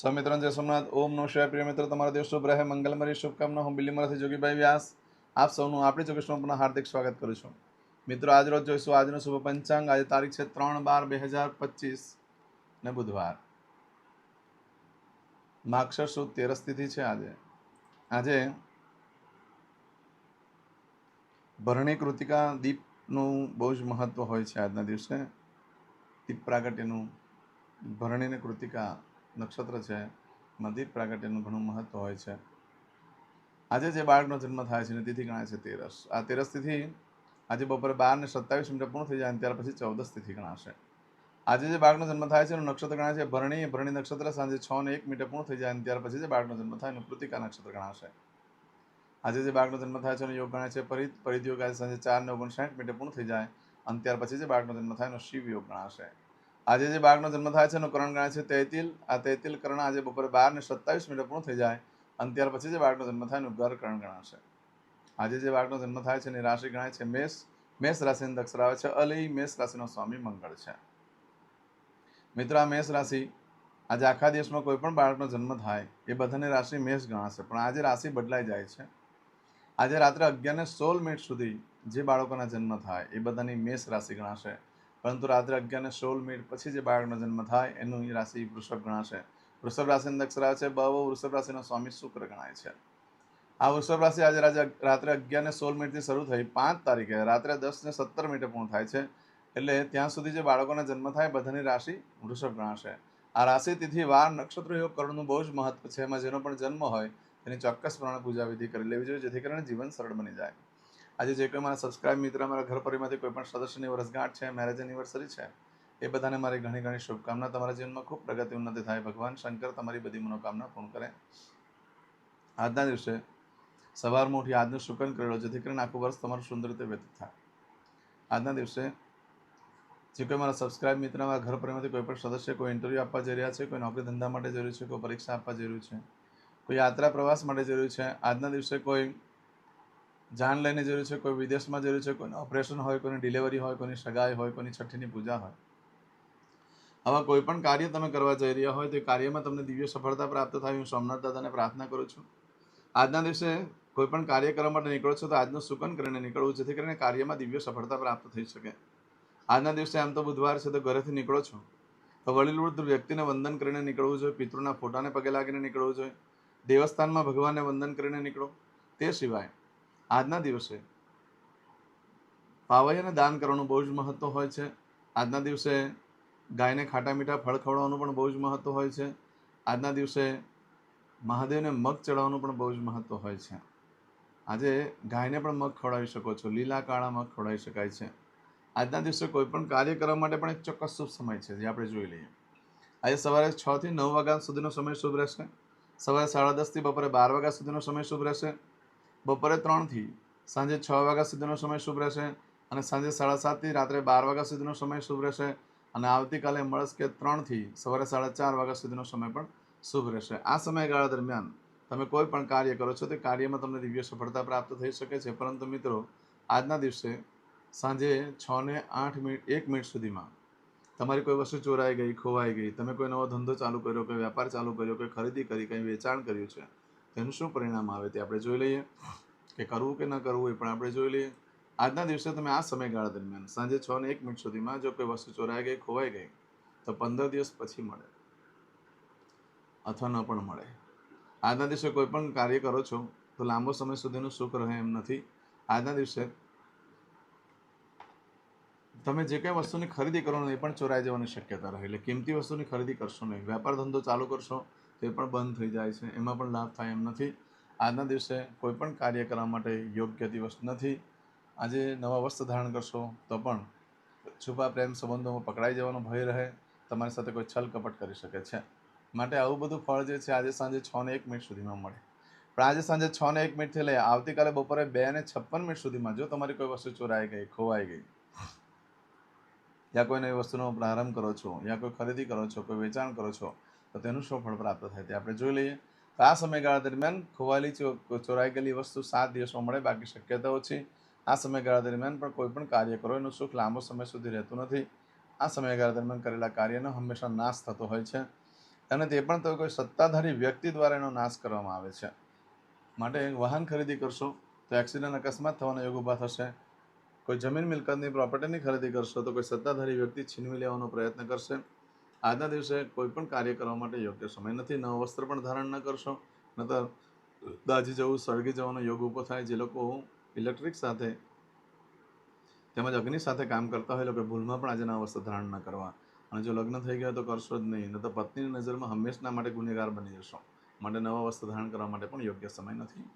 સ્વામિત્રણ જય સોમનાથ. ઓમ નો શિવાય. પ્રિય મિત્રો, તમારો દિવસ શુભ રહે. મંગલમરી શુભકામના. હું બિલીમરાથી જોગીભાઈ વ્યાસ. આપ સૌનું આપણી ચોક્કસમાં પણ હાર્દિક સ્વાગત કરું છું. મિત્રો, આજ રોજ જોઈશું આજનું શુભ પંચાંગ. આજે તારીખ છે ત્રણ બાર બે હજાર પચીસ ને બુધવાર. માક્ષર સુદ તેરસ તિથિ છે આજે. આજે ભરણી કૃતિકા દીપનું બહુ જ મહત્વ હોય છે આજના દિવસે. દીપ પ્રાગટ્યનું ભરણીને કૃતિકા નક્ષત્ર છે એમાં દીપ પ્રાગટ્યનું ઘણું મહત્વ હોય છે. આજે જે બાળકનો જન્મ થાય છે એની તિથિ ગણાય છે તેરસ. આ તેરસ તિથિ આજે બપોરે બાર ને સત્તાવીસ મિનિટે પૂર્ણ થઈ જાય અને ત્યાર પછી ચૌદસ તિથિ ગણાશે. આજે જે બાળકનો જન્મ થાય છે એનું નક્ષત્ર ગણાય છે ભરણી. ભરણી નક્ષત્ર સાંજે છ ને એક મિનિટે પૂર્ણ થઈ જાય ત્યાર પછી જે બાળકનો જન્મ થાય એનું કૃતિકા નક્ષત્ર ગણાશે. આજે જે બાળકનો જન્મ થાય છે એનો યોગ ગણાય છે પરિત. પરિત યોગ આજે સાંજે ચાર ને ઓગણસાઠ મિનિટે પૂર્ણ થઈ જાય અને ત્યાર પછી જે બાળકનો જન્મ થાય એનો શિવ યોગ ગણાશે. આજે જે બાળકનો જન્મ થાય છે એનું કરણ ગણાય છે તૈતિલ. આ તૈતિલ કરણ આજે બપોરે બાર ને સત્તાવીસ મિનિટ પૂર્ણ થઈ જાય અને ત્યાર પછી જે બાળકનો જન્મ થાય એનું ગર કરણ ગણાશે. આજે જે બાળકનો જન્મ થાય છે એની રાશિ ગણાય છે મેષ. મેષ રાશિની દક્ષરાવે છે અલય મેષ રાશિનો સ્વામી મંગળ છે. મિત્રો, આ મેષ રાશિ આજે આખા દેશમાં કોઈ પણ બાળકનો જન્મ થાય એ બધાની રાશિ મેષ ગણાશે. પણ આજે રાશિ બદલાઈ જાય છે. આજે રાત્રે અગિયાર ને સોળ મિનિટ સુધી જે બાળકોના જન્મ થાય એ બધાની મેષ રાશિ ગણાશે. પરંતુ રાત્રે અગિયાર ને સોળ મિનિટ પછી જે બાળકનો જન્મ થાય, એનું રાશિ વૃષભ ગણાશે. વૃષભ રાશિની દક્ષરા છે બહુ વૃષભ રાશિનો સ્વામી શુક્ર ગણાય છે. આ વૃષભ રાશિ આજે રાત્રે અગિયાર ને સોળ મિનિટથી શરૂ થઈ પાંચ તારીખે, રાત્રે દસ ને સત્તર મિનિટે પૂર્ણ થાય છે. એટલે ત્યાં સુધી જે બાળકોના જન્મ થાય બધાની રાશિ વૃષભ ગણાશે. આ રાશિ, તિથિ, વાર, નક્ષત્ર યોગ કરણનું બહુ જ મહત્વ છે. એમાં જેનો પણ જન્મ હોય, તેની ચોક્કસ પ્રમાણે પૂજા વિધિ કરી લેવી જોઈએ, જેથી કરીને જીવન સરળ બની જાય. આજે જે કોઈ મારા સબસ્ક્રાઇબ મિત્ર મારા ઘર પરિવારમાંથી કોઈ પણ સદસ્યની વર્ષગાંઠ છે મેરેજ એનિવર્સરી છે, એ બધાને મારી ઘણી ઘણી શુભકામના. તમારા જીવનમાં ખૂબ પ્રગતિ ઉન્નતિ થાય. ભગવાન શંકર તમારી બધી મનોકામના પૂર્ણ કરે. આજના દિવસે સવારમાં ઉઠી આજનું શુકન કરેલો જેથી કરીને આખું વર્ષ તમારું સુંદર રીતે વ્યતીત થાય. આજના દિવસે જે કોઈ મારા સબસ્ક્રાઇબ મિત્ર મારા ઘર પરિવારમાંથી કોઈ પણ સદસ્ય કોઈ ઇન્ટરવ્યૂ આપવા જઈ રહ્યા છે, કોઈ નોકરી ધંધા માટે જરૂરી છે, કોઈ પરીક્ષા આપવા જરૂરી છે, કોઈ યાત્રા પ્રવાસ માટે જરૂરી છે, આજના દિવસે કોઈ જાન લઈને જરૂર છે, કોઈ વિદેશમાં જરૂર છે, કોઈને ઓપરેશન હોય, કોઈની ડિલિવરી હોય, કોઈની સગાઈ હોય, કોઈની છઠ્ઠીની પૂજા હોય. આવા કોઈ પણ કાર્ય તમે કરવા જઈ રહ્યા હોય, તો એ કાર્યમાં તમને દિવ્ય સફળતા પ્રાપ્ત થાય. હું સોમનાથ દાદાને પ્રાર્થના કરું છું. આજના દિવસે કોઈ પણ કાર્ય કરવા માટે નીકળો છો, તો આજનું સુકન કરીને નીકળવું જેથી કરીને કાર્યમાં દિવ્ય સફળતા પ્રાપ્ત થઈ શકે. આજના દિવસે આમ તો બુધવાર છે, તો ઘરેથી નીકળો છો. તો વડીલ વૃદ્ધ વ્યક્તિને વંદન કરીને નીકળવું જોઈએ, પિતૃના ફોટાને પગે લાગીને નીકળવું જોઈએ. દેવસ્થાનમાં ભગવાનને વંદન કરીને નીકળો. તે સિવાય આજના દિવસે પાવૈયાને દાન કરવાનું બહુ જ મહત્વ હોય છે. આજના દિવસે ગાયને ખાટા મીઠા ફળ ખવડાવવાનું પણ બહુ જ મહત્વ હોય છે. આજના દિવસે મહાદેવને મગ ચડાવવાનું પણ બહુ જ મહત્વ હોય છે. આજે ગાયને પણ મગ ખવડાવી શકો છો, લીલા કાળા મગ ખવડાવી શકાય છે. આજના દિવસે કોઈ પણ કાર્ય કરવા માટે પણ એક ચોક્કસ શુભ સમય છે, જે આપણે જોઈ લઈએ. આજે સવારે છથી નવ વાગ્યા સુધીનો સમય શુભ રહેશે. સવારે સાડા દસથી બપોરે બાર વાગ્યા સુધીનો સમય શુભ રહેશે. બપોરે ત્રણથી સાંજે છ વાગ્યા સુધીનો સમય શુભ રહેશે અને સાંજે સાડા સાતથી રાત્રે બાર વાગ્યા સુધીનો સમય શુભ રહેશે અને આવતીકાલે મળસ કે ત્રણથી સવારે સાડા ચાર વાગ્યા સુધીનો સમય પણ શુભ રહેશે. આ સમયગાળા દરમિયાન તમે કોઈ પણ કાર્ય કરો છો તે કાર્યમાં તમને દિવ્ય સફળતા પ્રાપ્ત થઈ શકે છે. પરંતુ મિત્રો, આજના દિવસે સાંજે છ ને આઠ મિનિટ, એક મિનિટ સુધીમાં તમારી કોઈ વસ્તુ ચોરાઈ ગઈ, ખોવાઈ ગઈ, તમે કોઈ નવો ધંધો ચાલુ કર્યો, કોઈ વેપાર ચાલુ કર્યો, કોઈ ખરીદી કરી, કંઈ વેચાણ કર્યું છે તેનું શું પરિણામ આવે તે આપણે જોઈ લઈએ કે કરવું કે ન કરવું એ પણ આપણે જોઈ લઈએ. આજના દિવસે તમે આ સમયગાળા દરમિયાન સાંજે છ ને એક મિનિટ સુધીમાં જો કોઈ વસ્તુ ચોરાઈ ગઈ, ખોવાઈ ગઈ, તો પંદર દિવસ પછી મળે. અથવા ન પણ મળે. આજના દિવસે કોઈ પણ કાર્ય કરો છો, તો લાંબો સમય સુધીનું સુખ રહે એમ નથી. આજના દિવસે તમે જે કંઈ વસ્તુની ખરીદી કરો ને એ પણ ચોરાઈ જવાની શક્યતા રહે. એટલે કિંમતી વસ્તુની ખરીદી કરશો નહીં. વેપાર ધંધો ચાલુ કરશો તે પણ બંધ થઈ જાય છે. એમાં પણ લાભ થાય એમ નથી. આજના દિવસે કોઈ પણ કાર્ય કરવા માટે યોગ્ય દિવસ નથી. આજે નવા વસ્ત્ર ધારણ કરશો તો પણ છુપા પ્રેમ સંબંધોમાં પકડાઈ જવાનો ભય રહે. તમારી સાથે કોઈ છલ કપટ કરી શકે છે. માટે આવું બધું ફળ જે છે આજે સાંજે છ ને એક મિનિટ સુધીમાં મળે. પણ આજે સાંજે છ ને એક મિનિટથી લઈ આવતીકાલે બપોરે બે ને છપ્પન મિનિટ સુધીમાં જો તમારી કોઈ વસ્તુ ચોરાઈ ગઈ, ખોવાઈ ગઈ, યા કોઈ નવી વસ્તુનો પ્રારંભ કરો છો, યા કોઈ ખરીદી કરો છો, કોઈ વેચાણ કરો છો તો તેનું સફળ ફળ પ્રાપ્ત થાય. તે આપણે જોઈ લઈએ. તો આ સમયગાળા દરમિયાન ખોવાયેલી ચોરાઈ ગયેલી વસ્તુ સાત દિવસમાં મળે, બાકી શક્યતા ઓછી આ સમયગાળા દરમિયાન પણ કોઈ પણ કાર્ય કરો, એનું સુખ લાંબો સમય સુધી રહેતું નથી. આ સમયગાળા દરમિયાન કરેલા કાર્યનો હંમેશા નાશ થતો હોય છે અને તે પણ તો કોઈ સત્તાધારી વ્યક્તિ દ્વારા એનો નાશ કરવામાં આવે છે. માટે વાહન ખરીદી કરશો તો એક્સિડન્ટ અકસ્માત થવાનો યોગ ઊભા થશે. કોઈ જમીન મિલકતની પ્રોપર્ટીની ખરીદી કરશો તો કોઈ સત્તાધારી વ્યક્તિ છીનવી લેવાનો પ્રયત્ન કરશે. આજના દિવસે કોઈ પણ કાર્ય કરવા માટે યોગ્ય સમય નથી. નવા વસ્ત્ર પણ ધારણ ન કરશો, ન તો દાજી જવું, સળગી જવાનો યોગ ઊભો થાય. જે લોકો ઇલેક્ટ્રિક સાથે તેમજ અગ્નિ સાથે કામ કરતા હોય લોકો ભૂલમાં પણ આજે નવા વસ્ત્ર ધારણ ન કરવા. અને જો લગ્ન થઈ ગયા તો કરશો જ નહીં. ન તો પત્નીની નજરમાં હંમેશના માટે ગુનેગાર બની જશો. માટે નવા વસ્ત્ર ધારણ કરવા માટે પણ યોગ્ય સમય નથી.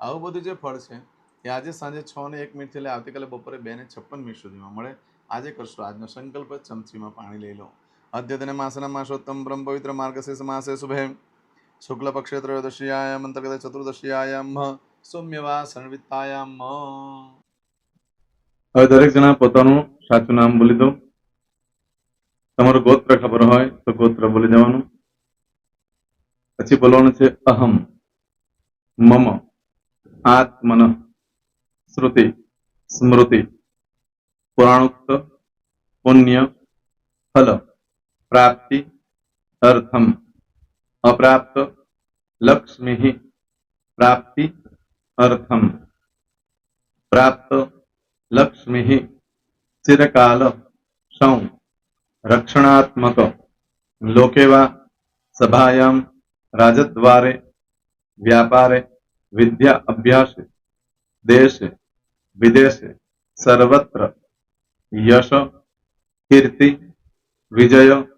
આવું બધું જે ફળ છે એ આજે સાંજે છ ને એક મિનિટથી લઈ આવતીકાલે બપોરે બે ને છપ્પન મિનિટ સુધીમાં મળે. આજે કરશો. આજનો સંકલ્પ ચમચીમાં પાણી લઈ લો. અદ્યતને માસના માસોત્તમ બ્રહ્મ પવિત્ર માર્ગશીર્ષ માસે શુભે શુક્લ પક્ષે ત્રયોદશીયાયામ અંતર્ગત ચતુર્દશીયાયામ સૌમ્યવા સંવિતાયામ હવે દરેક જણા પોતાનું સાચું નામ બોલી દો. તમારું ગોત્ર ખબર હોય તો ગોત્ર બોલી દેવાનું. પછી બોલવાનું છે, અહમ, મમ, આત્મન, શ્રુતિ, સ્મૃતિ, પુરાણોક્ત, પુણ્ય, ફલ. प्राप्ति, अर्थम, अप्राप्त लक्ष्य में ही प्राप्ति, अर्थम। प्राप्त लक्ष्य में ही चिरकाल सौ रक्षणात्मक, लोके वा, सभायां, राजद्वारे, व्यापारे, विद्या अभ्यास, देश, विदेश, सर्वत्र। यश, कीर्ति, विजय